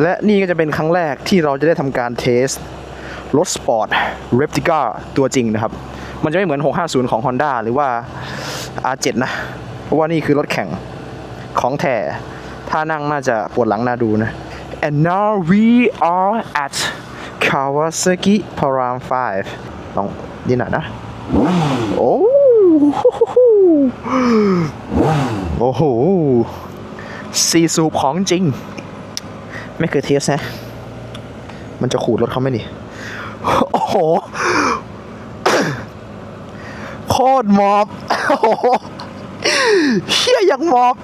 และนี่ก็จะเป็นครั้งแรกที่เราจะได้ทำการเทสรถสปอร์ต r e p t i c a ตัวจริงนะครับ มันจะไม่เหมือน 650 ของ Honda หรือว่า R7 นะ เพราะว่านี่คือรถแข่งของแท้ถ้านั่งน่าจะปวดหลังน่าดูนะ and now we are at Kawasaki Param 5ลองนี่หน่อยนะ โอ้โหโอ้โหซีสูบของจริง ไม่เคยเทสนะ มันจะขูดรถเขาไหมนี่ โอ้โห โคตรหมอบ โอ้โหเฮียยังหมอบ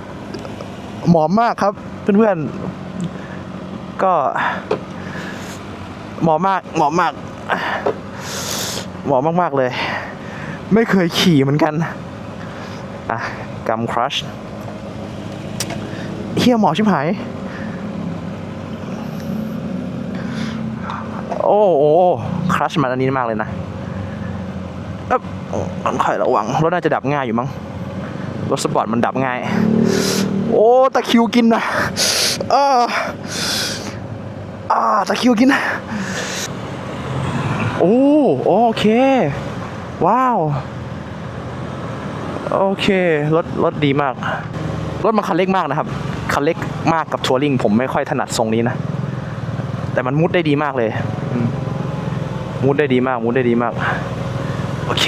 หมอบมากครับ เพื่อนๆ ก็ หมอบมาก หมอบมาก หมอบมากๆเลย ไม่เคยขี่เหมือนกัน อะกำครัชเฮียหมอบชิบหาย โอ้โหครัชมันอันนี้มากเลยนะเอ๊บต้องคอยระวัง รถน่าจะดับง่ายอยู่มั้ง รถสปอร์ตมันดับง่าย โอ้ตะคิวกินนะเอออ่าตะคิวกินนะโอ้โอเค ว้าว โอเค รถ รถดีมาก รถมันคันเล็กมากนะครับ คันเล็กมากกับทัวริงผมไม่ค่อยถนัดทรงนี้นะ แต่มันมุดได้ดีมากเลย มมุดได้ดีมากมุดได้ดีมาก โอเค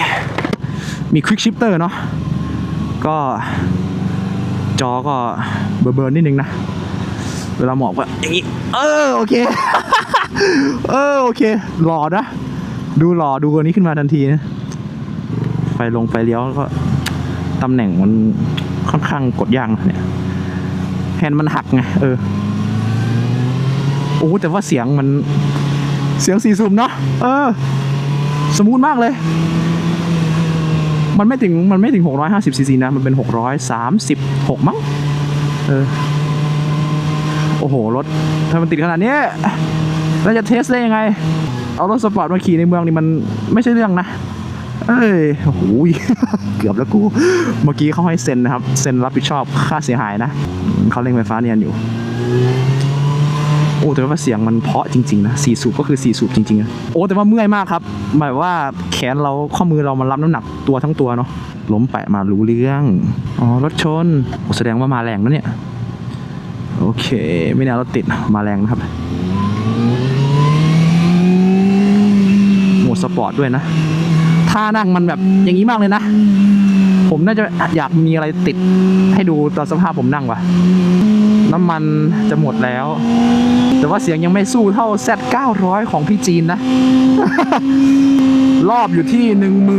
มีควิกชิปเตอร์เนาะก็จอก็เบอร์เบอร์นิดนึงนะ เวลาหมอบก็อย่างนี้ เออโอเค เออโอเคหล่อนะ ดูหล่อดูตัวนี้ขึ้นมาทันทีนะ ไฟลงไฟเลี้ยวก็ตำแหน่งมันค่อนข้างกดยากนะเนี่ยแฮนด์มันหักไงเออโอ้แต่ว่าเสียงมัน เสียงสี่สูบเนาะเออ สมูทมากเลย มันไม่ถึงมันไม่ถึง 650ซีซีนะ มันเป็น 636 มั้งเออ โอ้โห รถถ้ามันติดขนาดนี้เราจะเทสได้ยังไง เอารถสปอร์ตมาขี่ในเมืองนี่มันไม่ใช่เรื่องนะเอ้ยโอ้โหเกือบแล้วกู เมื่อกี้เขาให้เซ็นนะครับ เซ็นรับผิดชอบค่าเสียหายนะ เขาเร่งไฟฟ้าเนียนอยู่ โอ้แต่ว่าเสียงมันเพาะจริงๆนะสี่สูบก็คือสี่สูบจริงๆนะโอ้แต่ว่าเมื่อยมากครับหมายว่าแขนเราข้อมือเรามันรับน้ำหนักตัวทั้งตัวเนาะล้มแปะมารู้เรื่องอ๋อรถชนโอ้แสดงว่ามาแรงนะเนี่ยโอเค ไม่แน่รถติดมาแรงนะครับโหมดสปอร์ตด้วยนะท่านั่งมันแบบอย่างนี้มากเลยนะ ผมน่าจะอยากมีอะไรติดให้ดูตอนสภาพผมนั่งว่ะ น้ำมันจะหมดแล้ว แต่ว่าเสียงยังไม่สู้เท่า Z 900 ของพี่จีนนะ รอบอยู่ที่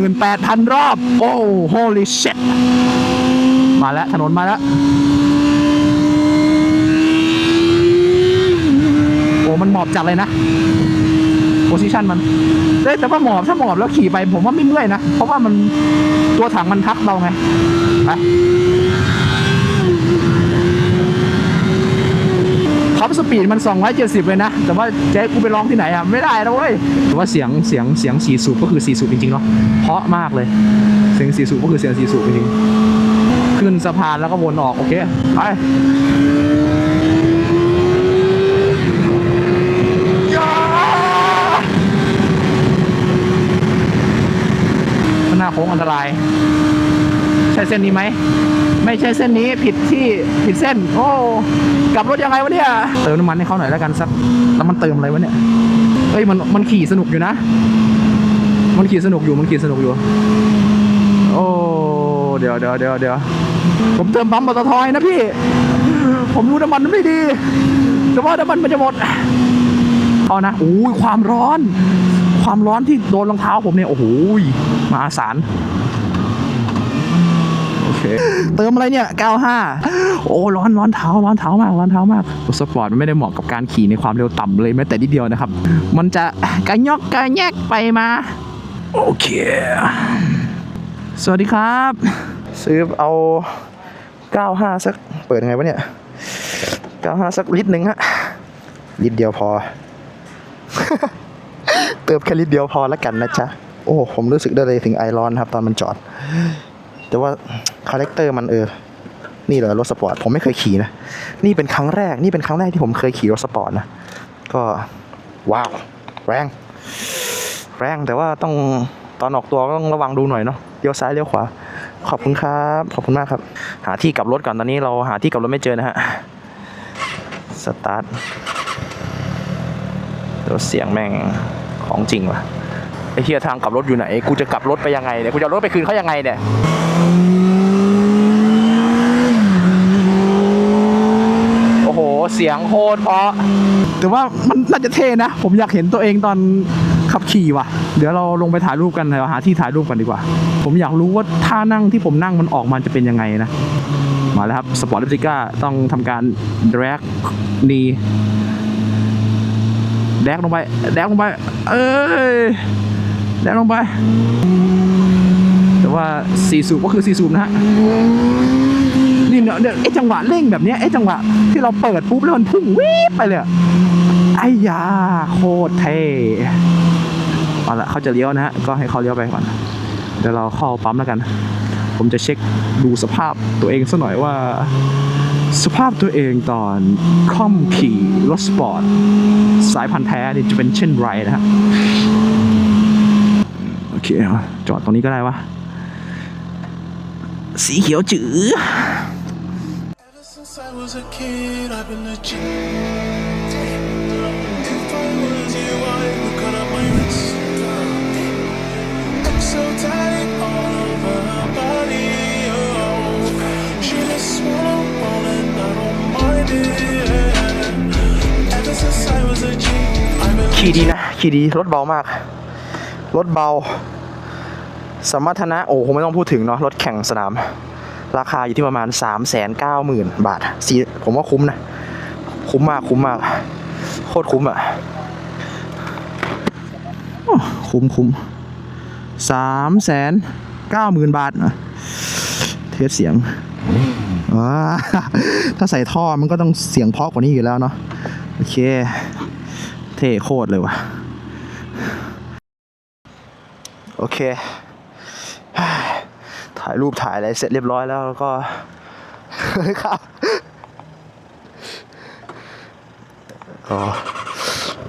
18,000 รอบ โอ้ holy shit มาแล้ว ถนนมาแล้ว โอ้ มันหมอบจัดเลยนะ พซิชันมันเอ้แต่ว่าหมอบถ้าหมอบแล้วขี่ไปผมว่าไม่เมื่อยนะ เพราะว่ามันตัวถังมันพักเราไงไปท็อปสปีดมัน 270 เลยนะ แต่ว่าเจ๊กูไปลองที่ไหนอะ ไม่ได้นะเว้ยแต่ว่าเสียงเสียงเสียงสีสูบก็คือสีสูบจริงๆเนาะเพราะมากเลย เสียงสีสูบก็คือเสียงสีสูบจริงๆขึ้นสะพานแล้วก็วนออก โอเค ไปย่าข้างห น้าโค้งอันตราย ใช่เส้นนี้ไหม ไม่ใช่เส้นนี้ผิดที่ผิดเส้น โอ้กลับรถยังไงวะเนี่ย เติมน้ำมันให้เขาหน่อยแล้วกันสักแล้วมันเติมอะไรวะเนี่ยเอ้ยมันมันขี่สนุกอยู่นะ มันขี่สนุกอยู่มันขี่สนุกอยู่ โอ้เดี๋ยวเดี๋ยวเดี๋ยวเดี๋ยวผมเติมปั๊มปตทอยนะพี่ ผมรู้น้ำมันมันไม่ดีแต่ว่าน้ำมันมันจะหมด เอานะโอ้ยความร้อน ความร้อนที่โดนรองเท้าผมเนี่ยโอ้โหมาศาลโอเคเติมอะไรเนี่ย 95 โอ้ ร้อนร้อนเท้า ร้อนเท้ามาก ร้อนเท้ามากรถสปอร์ตมันไม่ได้เหมาะกับการขี่ในความเร็วต่ำเลยแม้แต่นิดเดียวนะครับ มันจะกระยอกกระแยกไปมา โอเค สวัสดีครับ ซื้อเอา 95 สัก เปิดยังไงวะเนี่ย 95 สักลิตรหนึ่งฮะลิตรเดียวพอ เติมแค่ลิตรเดียวพอแล้วกันนะจ๊ะ โอ้ผมรู้สึกได้เลยถึงไอรอนครับ ตอนมันจอด แต่ว่าคาแรคเตอร์มันเออ นี่เลยรถสปอร์ตผมไม่เคยขี่นะ นี่เป็นครั้งแรก นี่เป็นครั้งแรกที่ผมเคยขี่รถสปอร์ตนะ ก็ว้าว แรง แรงแต่ว่าต้องตอนออกตัวก็ต้องระวังดูหน่อยเนาะเลี้ยวซ้ายเลี้ยวขวา ขอบคุณครับ ขอบคุณมากครับ หาที่กลับรถก่อนตอนนี้เราหาที่กลับรถไม่เจอนะฮะ สตาร์ท เดี๋ยวเสียงแม่งของจริงว่ะไอ้เฮียทางกลับรถอยู่ไหน กูจะกลับรถไปยังไงเนี่ย กูจะรถไปคืนเขายังไงเนี่ยโอ้โห เสียงโคตรเพราะ แต่ว่ามันน่าจะเท่นะ ผมอยากเห็นตัวเองตอนขับขี่ว่ะ เดี๋ยวเราลงไปถ่ายรูปกันเดี๋ยวหาที่ถ่ายรูปกันดีกว่า ผมอยากรู้ว่าท่านั่งที่ผมนั่งมันออกมาจะเป็นยังไงนะ มาแล้วครับ สปอร์ตลิติก้าต้องทำการ drag นี แดกลงไป แดกลงไป เอ้ย แดกลงไป แต่ว่าสี่สูบก็คือสี่สูบนะฮะ นี่เนี่ยเนี่ยไอ้จังหวะเร่งแบบนี้ไอ้จังหวะที่เราเปิดปุ๊บแล้วมันพุ่งวีบไปเลยไอ้ยาโคตรเท่เอาละเขาจะเลี้ยวนะฮะ ก็ให้เขาเลี้ยวไปก่อน เดี๋ยวเราเข้าปั๊มแล้วกัน ผมจะเช็คดูสภาพตัวเองสักหน่อยว่า สภาพตัวเองตอนคล่อมขี่รถสปอร์ต สายพันธุ์แท้นี่จะเป็นเช่นไรนะฮะโอเคจอดตรงนี้ก็ได้วะสีเขียวจืดอ so tight all over her body ขี่ดีนะ ขี่ดี รถเบามาก รถเบา สมรรถนะ โอ้คงไม่ต้องพูดถึงเนาะ รถแข่งสนาม ราคาอยู่ที่ประมาณ 3 9 0 0 0 0 บาทสีผมว่าคุ้มนะ คุ้มมาก คุ้มมาก โคตรคุ้มอะ คุ้มคุ้มสามแสนเก้าหมื่นบาทอะเทสเสียง ถ้าใส่ท่อมันก็ต้องเสียงเพาะกว่านี้อยู่แล้วเนาะโอเค เท่โคตรเลยว่ะ โอเค ถ่ายรูปถ่ายอะไรเสร็จเรียบร้อยแล้วแล้วก็ครับ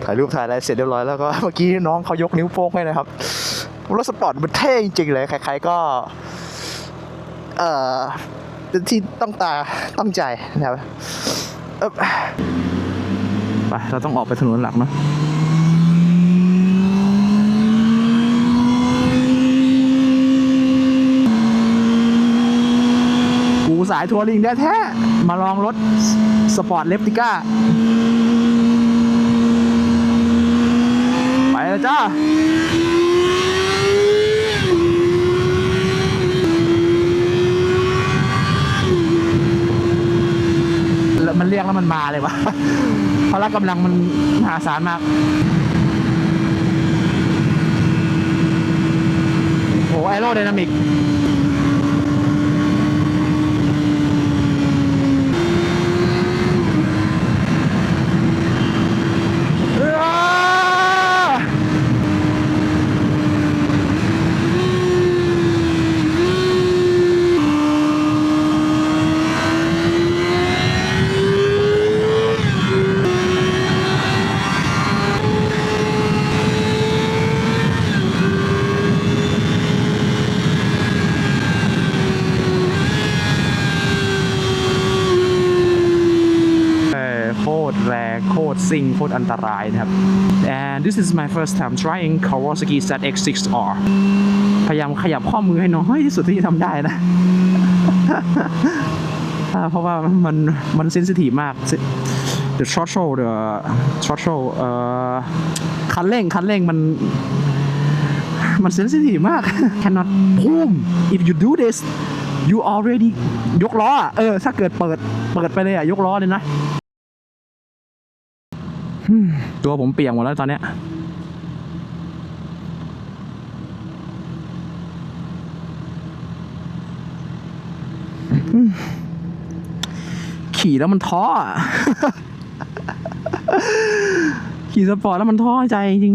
ถ่ายรูปถ่ายอะไรเสร็จเรียบร้อยแล้วก็เมื่อกี้น้องเขายกนิ้วโป้งให้นะครับรถสปอร์ตมันเท่จริงๆเลย ใครๆก็ เอ่อ ที่ต้องตาต้องใจนะครับไปเราต้องออกไปถนนหลักเนาะกูสายทัวริงแท้ มาลองรถสปอร์ตเลฟติก้า ไปแล้วจ้า แล้ว มันเรียกแล้วมันมาเลยวะพละกำลังมันมหาศาลมาก โอ้ไอโรไดนามิก เออโคตรแรงโคตร ซิ่งโคตรอันตรายนะครับ and this is my first time trying Kawasaki ZX6R พยายามขยับข้อมือให้น้อยที่สุดที่จะทำได้นะ เพราะว่ามันมันเซนซิทีฟมาก the throttle the throttle เอ่อคันเร่งคันเร่งมันมันเซนซิทีฟมาก cannot boom if you do this you already ยกล้อเออ ถ้าเกิดเปิด เปิดไปเลยอะยกล้อเลยนะ ตัวผมเปียกหมดแล้วตอนเนี้ยขี่แล้วมันท้อขี่สปอร์ตแล้วมันท้อใจจริง